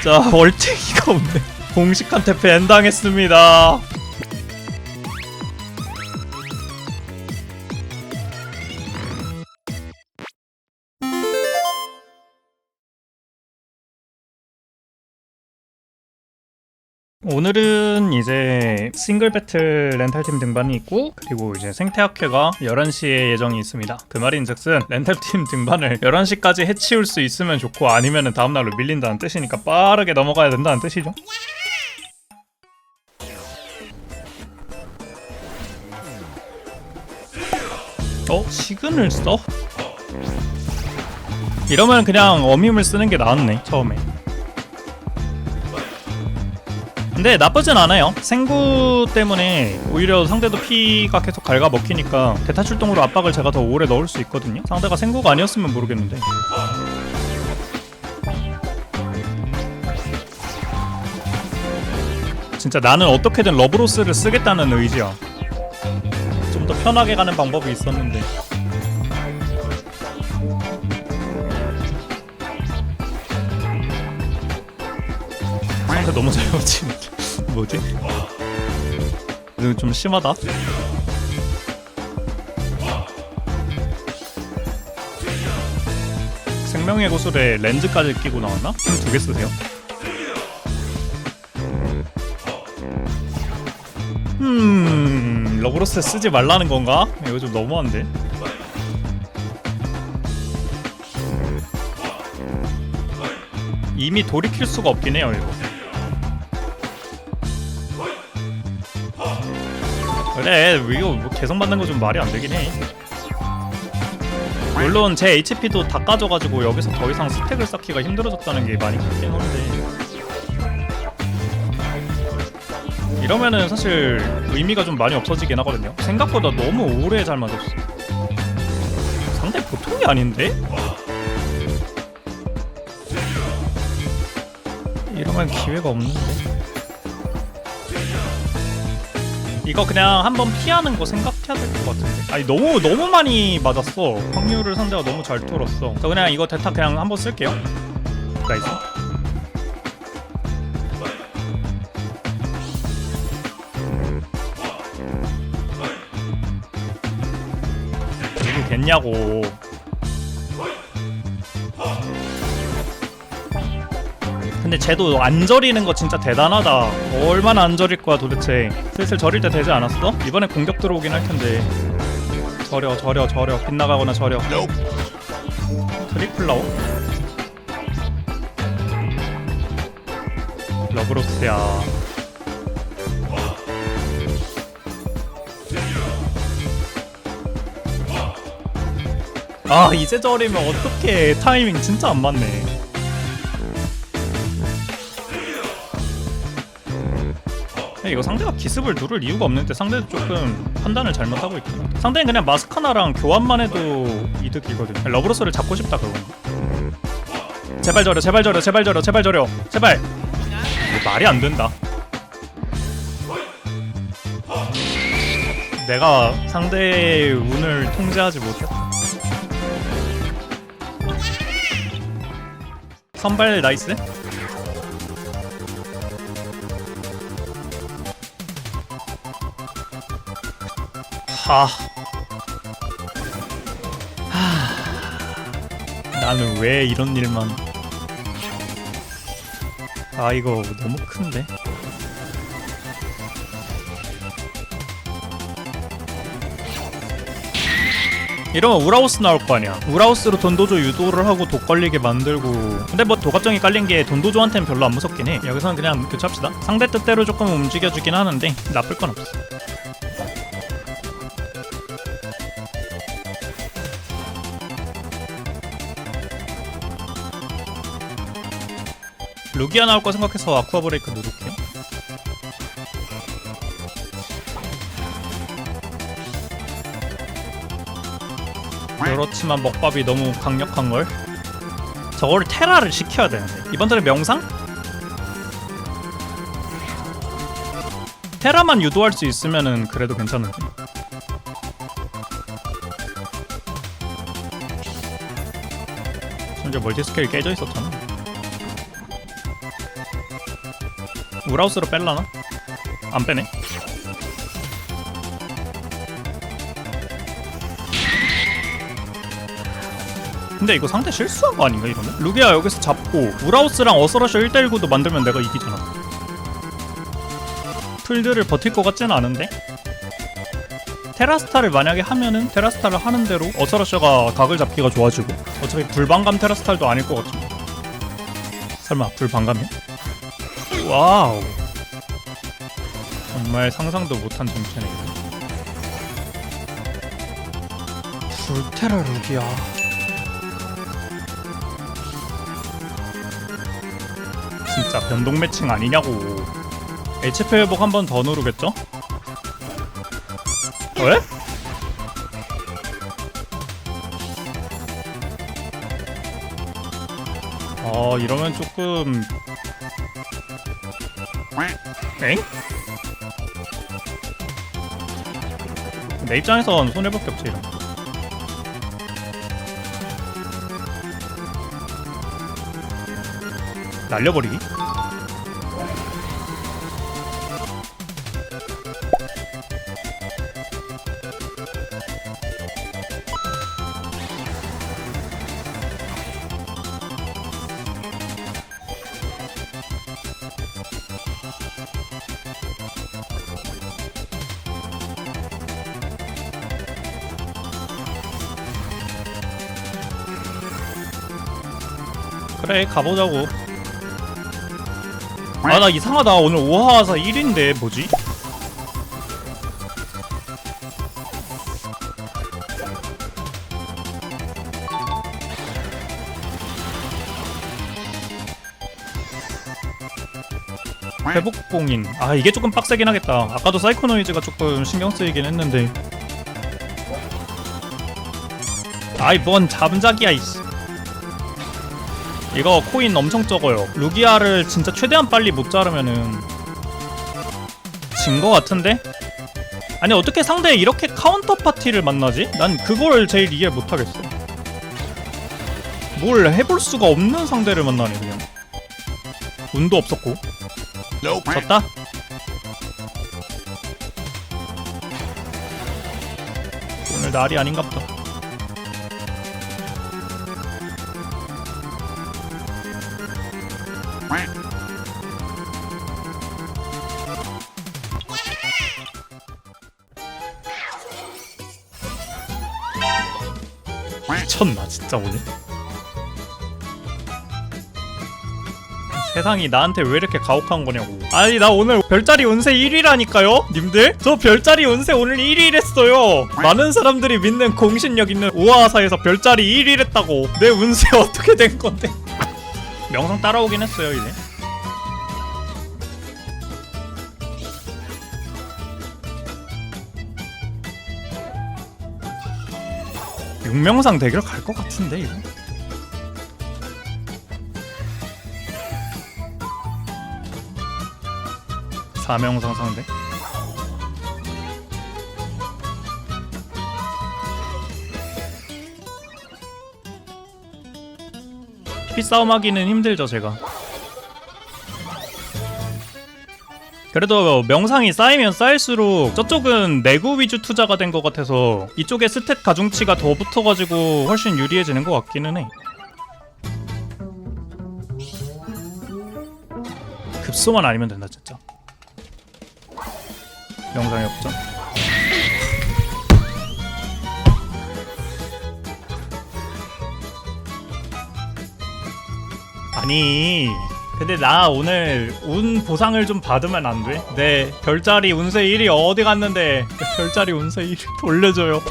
진짜 월등히가 없네. 공식한테 밴 당했습니다. 오늘은 이제 싱글 배틀 렌탈팀 등반이 있고 그리고 이제 생태학회가 11시에 예정이 있습니다. 그 말인즉슨 렌탈팀 등반을 11시까지 해치울 수 있으면 좋고 아니면 다음날로 밀린다는 뜻이니까 빠르게 넘어가야 된다는 뜻이죠. 어? 시근을 써? 이러면 그냥 어밈을 쓰는 게 나았네 처음에 근데 나쁘진 않아요. 생구 때문에 오히려 상대도 피가 계속 갉아 먹히니까 대타 출동으로 압박을 제가 더 오래 넣을 수 있거든요. 상대가 생구가 아니었으면 모르겠는데. 진짜 나는 어떻게든 러브로스를 쓰겠다는 의지야. 좀 더 편하게 가는 방법이 있었는데. 상대 너무 잘 맞히는 뭐지? 이거 좀 심하다. 생명의 고술에 렌즈까지 끼고 나왔나? 힘두개 쓰세요. 음, 러브로스 쓰지 말라는 건가? 이거 좀 너무한데. 이미 돌이킬 수가 없긴 해요, 이거. 그래 이거 뭐 맞는 거 좀 말이 안 되긴 해. 물론 제 HP도 다 까져가지고 여기서 더 이상 스택을 쌓기가 힘들어졌다는 게 많이 크긴 한데. 이러면은 사실 의미가 좀 많이 없어지긴 하거든요. 생각보다 너무 오래 잘 맞았어. 상대 보통이 아닌데? 이러면 기회가 없는데 이거 그냥 한번 피하는 거 생각해야 될 것 같은데. 아니 너무 너무 많이 맞았어. 확률을 상대가 너무 잘 뚫었어. 저 그냥 이거 대타 그냥 한번 쓸게요. 나이스. 누구 겠냐고 근데 쟤도 안 저리는 거 진짜 대단하다. 얼마나 안 저릴 거야 도대체. 슬슬 저릴 때 되지 않았어? 이번에 공격 들어오긴 할 텐데. 저려 저려 저려 빗나가거나 저려. 트리플 라오? 러브로스야. 아 이제 저리면 어떡해 타이밍 진짜 안 맞네. 이거 상대가 기습을 누를 이유가 없는데 상대도 조금 판단을 잘못하고 있구나 상대는 그냥 마스카나랑 교환만 해도 이득이거든 러브로스를 잡고 싶다 그건가 제발 저려 제발 저려 제발 저려 제발 저려 제발. 말이 안 된다. 내가 상대의 운을 통제하지 못했다 선발 나이스 하. 하. 나는 왜 이런 일만. 아, 이거 너무 큰데? 이러면 우라우스 나올 거 아니야. 우라우스로 돈도조 유도를 하고 독 걸리게 만들고. 근데 뭐 도갑정이 깔린 게 돈도조한테는 별로 안 무섭긴 해. 여기서는 그냥 교체합시다. 상대 뜻대로 조금 움직여주긴 하는데 나쁠 건 없어. 루기아 나올 거 생각해서 아쿠아 브레이크 누를게요. 그렇지만 먹밥이 너무 강력한 걸. 저거를 테라를 시켜야 되는데 이번 턴에 명상? 테라만 유도할 수 있으면은 그래도 괜찮은데. 심지어 멀티 스케일 깨져 있었잖아. 우라우스로 뺄라나? 안 빼네 근데 이거 상대 실수한 거 아닌가 이러면? 루기아 여기서 잡고 우라우스랑 어서러셔 1대1구도 만들면 내가 이기잖아 풀들을 버틸 것 같지는 않은데? 테라스타를 만약에 하면은 테라스타를 하는 대로 어서러셔가 각을 잡기가 좋아지고 어차피 불방감 테라스타도 아닐 것 같지만 설마 불방감이야? 와우 정말 상상도 못한 정체네 불테라 루기아 진짜 변동 매칭 아니냐고 HP 회복 한 번 더 누르겠죠? 왜? 어 이러면 조금 엥? 내 입장에선 손해볼 게 없지 이런 거. 날려버리기? 그래 가보자고. 아 나 이상하다. 오늘 오하사 1인데 뭐지? 회복공인. 아 이게 조금 빡세긴 하겠다. 아까도 사이코노이즈가 조금 신경 쓰이긴 했는데. 아이 뭔 잠작이야 이씨 이거 코인 엄청 적어요 루기아를 진짜 최대한 빨리 못 자르면은 진 거 같은데? 아니 어떻게 상대에 이렇게 카운터 파티를 만나지? 난 그걸 제일 이해 못하겠어 뭘 해볼 수가 없는 상대를 만나네 그냥 운도 없었고 졌다? 오늘 날이 아닌가 보다 미쳤나 진짜 오늘? 세상이 나한테 왜 이렇게 가혹한 거냐고. 아니 나 오늘 별자리 운세 1위라니까요 님들? 저 별자리 운세 오늘 1위랬어요. 많은 사람들이 믿는 공신력 있는 우아사에서 별자리 1위랬다고. 내 운세 어떻게 된 건데? 명성 따라오긴 했어요 이제 육명상 대결 갈 것 같은데 이거? 사명상 상대? 피 싸움 하기는 힘들죠 제가 그래도 명상이 쌓이면 쌓일수록 저쪽은 내구 위주 투자가 된 것 같아서 이쪽에 스탯 가중치가 더 붙어가지고 훨씬 유리해지는 것 같기는 해 급소만 아니면 된다 진짜 명상이 없죠? 아니 근데 나 오늘 운 보상을 좀 받으면 안 돼? 네 별자리 운세 1위 어디 갔는데 별자리 운세 1위 돌려줘요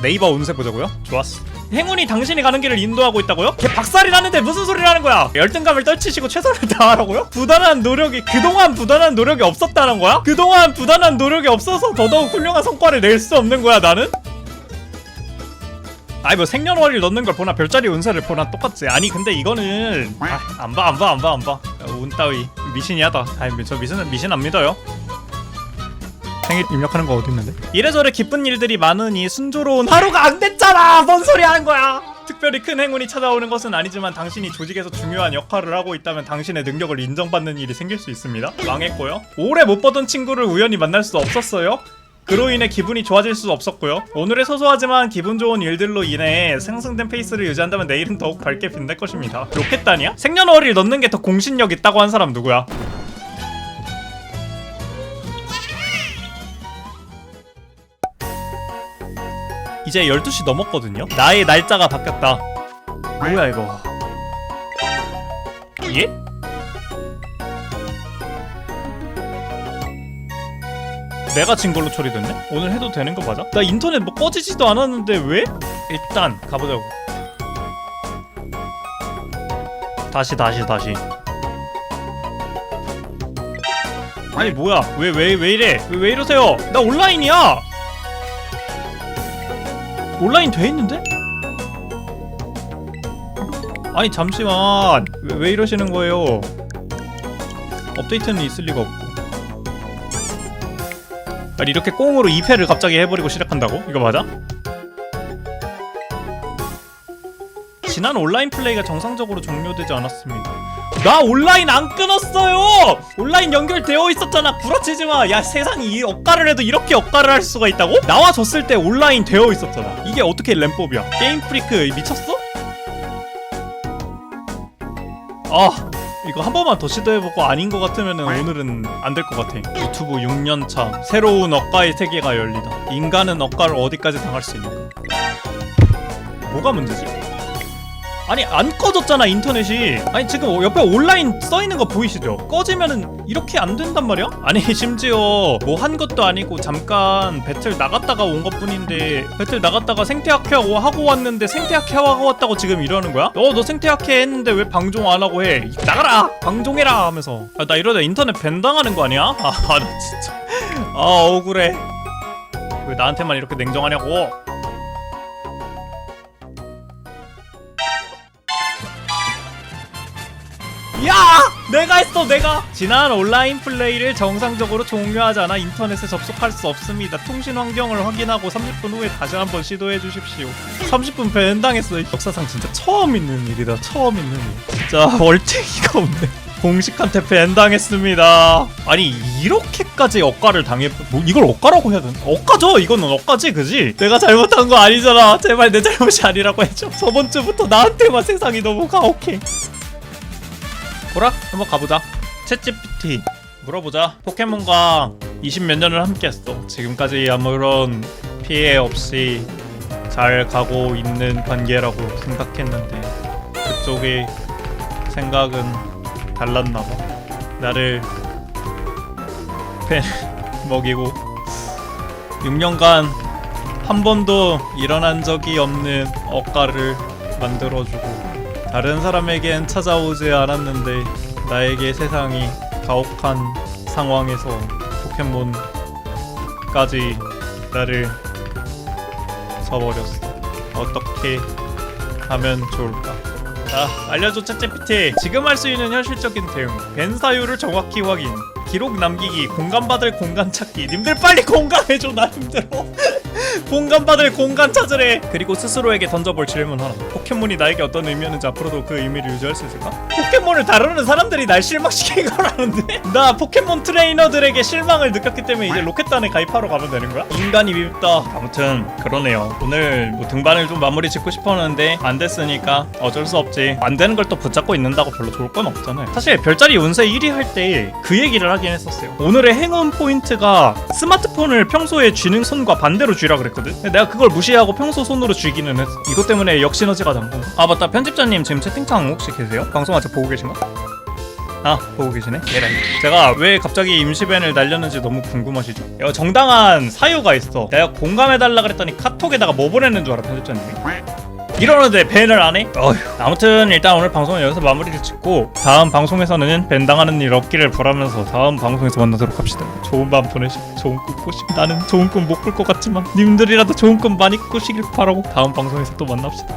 네이버 운세 보자고요? 좋았어 행운이 당신이 가는 길을 인도하고 있다고요? 걔 박살이 났는데 무슨 소리를 하는 거야? 열등감을 떨치시고 최선을 다하라고요? 부단한 노력이 그동안 부단한 노력이 없었다는 거야? 그동안 부단한 노력이 없어서 더더욱 훌륭한 성과를 낼 수 없는 거야 나는? 아니 뭐 생년월일 넣는 걸 보나 별자리 운세를 보나 똑같지. 아니 근데 이거는 아, 안봐 안 봐 안 봐 안봐. 운 따위 미신이하다. 아니 저 미신은 미신 안 믿어요. 생일 입력하는 거 어디 있는데? 이래저래 기쁜 일들이 많으니 순조로운 하루가 안 됐잖아! 뭔 소리 하는 거야? 특별히 큰 행운이 찾아오는 것은 아니지만 당신이 조직에서 중요한 역할을 하고 있다면 당신의 능력을 인정받는 일이 생길 수 있습니다. 망했고요. 오래 못 보던 친구를 우연히 만날 수 없었어요. 그로 인해 기분이 좋아질 수 없었고요. 오늘의 소소하지만 기분 좋은 일들로 인해 상승된 페이스를 유지한다면 내일은 더욱 밝게 빛날 것입니다. 로켓단이야? 생년월일 넣는 게 더 공신력 있다고 한 사람 누구야? 이제 12시 넘었거든요. 나의 날짜가 바뀌었다. 뭐야 이거? 예? 내가 진 걸로 처리됐네? 오늘 해도 되는 거 맞아? 나 인터넷 뭐 꺼지지도 않았는데 왜? 일단 가보자고. 다시 다시 다시. 아니 뭐야? 왜 왜 왜 이래? 왜, 왜 이러세요? 나 온라인이야. 온라인 돼 있는데? 아니 잠시만 왜, 왜 이러시는 거예요? 업데이트는 있을 리가 없고 아니 이렇게 꽁으로 2패를 갑자기 해버리고 시작한다고? 이거 맞아? 지난 온라인 플레이가 정상적으로 종료되지 않았습니다 나 온라인 안 끊었어요! 온라인 연결되어 있었잖아 구라치지 마. 야 세상이 이 억가를 해도 이렇게 억가를 할 수가 있다고? 나와 줬을 때 온라인 되어 있었잖아. 이게 어떻게 램법이야? 게임 프리크 미쳤어? 아 이거 한 번만 더 시도해보고 아닌 것 같으면 오늘은 안 될 것 같아. 유튜브 6년차 새로운 억가의 세계가 열리다. 인간은 억가를 어디까지 당할 수 있는가? 뭐가 문제지? 아니 안 꺼졌잖아 인터넷이 아니 지금 옆에 온라인 써있는 거 보이시죠? 꺼지면은 이렇게 안 된단 말이야? 아니 심지어 뭐 한 것도 아니고 잠깐 배틀 나갔다가 온 것 뿐인데 배틀 나갔다가 생태학회 하고 왔는데 생태학회 하고 왔다고 지금 이러는 거야? 어너 생태학회 했는데 왜 방종 안 하고 해? 나가라! 방종해라! 하면서 아, 나 이러다 인터넷 밴 당하는 거 아니야? 아나 진짜 아 억울해 왜 나한테만 이렇게 냉정하냐고 야! 내가 했어 내가! 지난 온라인 플레이를 정상적으로 종료하지 않아 인터넷에 접속할 수 없습니다. 통신 환경을 확인하고 30분 후에 다시 한번 시도해 주십시오. 30분 밴당했어. 역사상 진짜 처음 있는 일이다. 처음 있는 일. 진짜 얼탱이가 없네. 공식한테 밴당했습니다. 아니 이렇게까지 억가를 당해 뭐 이걸 억가라고 해야 되나? 억가죠. 이거는 억가지, 그지? 내가 잘못한 거 아니잖아. 제발 내 잘못이 아니라고 해줘. 저번 주부터 나한테만 세상이 너무 가혹해. 보라? 한번 가보자. 챗GPT 물어보자. 포켓몬과 20 몇 년을 함께했어. 지금까지 아무런 피해 없이 잘 가고 있는 관계라고 생각했는데 그쪽의 생각은 달랐나봐. 나를 팬 먹이고 6년간 한 번도 일어난 적이 없는 억가를 만들어주고 다른 사람에겐 찾아오지 않았는데 나에게 세상이 가혹한 상황에서 포켓몬까지 나를 써버렸어. 어떻게 하면 좋을까? 자, 알려줘 챗GPT. 지금 할 수 있는 현실적인 대응. 벤 사유를 정확히 확인. 기록 남기기, 공감받을 공간 찾기. 님들 빨리 공감해줘, 나 힘들어. 공감받을 공간 찾으래. 그리고 스스로에게 던져볼 질문 하나. 포켓몬이 나에게 어떤 의미였는지 앞으로도 그 의미를 유지할 수 있을까? 포켓몬을 다루는 사람들이 날 실망시킨 거라는데? 나 포켓몬 트레이너들에게 실망을 느꼈기 때문에 이제 로켓단에 가입하러 가면 되는 거야? 인간이 밉다. 아무튼 그러네요. 오늘 뭐 등반을 좀 마무리 짓고 싶었는데 안 됐으니까 어쩔 수 없지. 안 되는 걸 또 붙잡고 있는다고 별로 좋을 건 없잖아요. 사실 별자리 운세 1위 할 때 그 얘기를 하긴 했었어요. 오늘의 행운 포인트가 스마트폰을 평소에 쥐는 손과 반대로 쥐라 그랬거든. 내가 그걸 무시하고 평소 손으로 쥐기는 했어. 이것 때문에 역시너지가 난 거. 아 맞다 편집자님 지금 채팅창 혹시 계세요? 방송 아직 보고 계신가? 아 보고 계시네 예라이 제가 왜 갑자기 임시밴을 날렸는지 너무 궁금하시죠? 이거 정당한 사유가 있어 내가 공감해달라 그랬더니 카톡에다가 뭐 보냈는 줄 알아 편집자님이? 이러는데 밴을 안 해? 어휴. 아무튼 일단 오늘 방송은 여기서 마무리를 짓고 다음 방송에서는 밴 당하는 일 없기를 바라면서 다음 방송에서 만나도록 합시다. 좋은 밤 보내시고 좋은 꿈 꾸시고 나는 좋은 꿈 못 꿀 것 같지만 님들이라도 좋은 꿈 많이 꾸시길 바라고 다음 방송에서 또 만납시다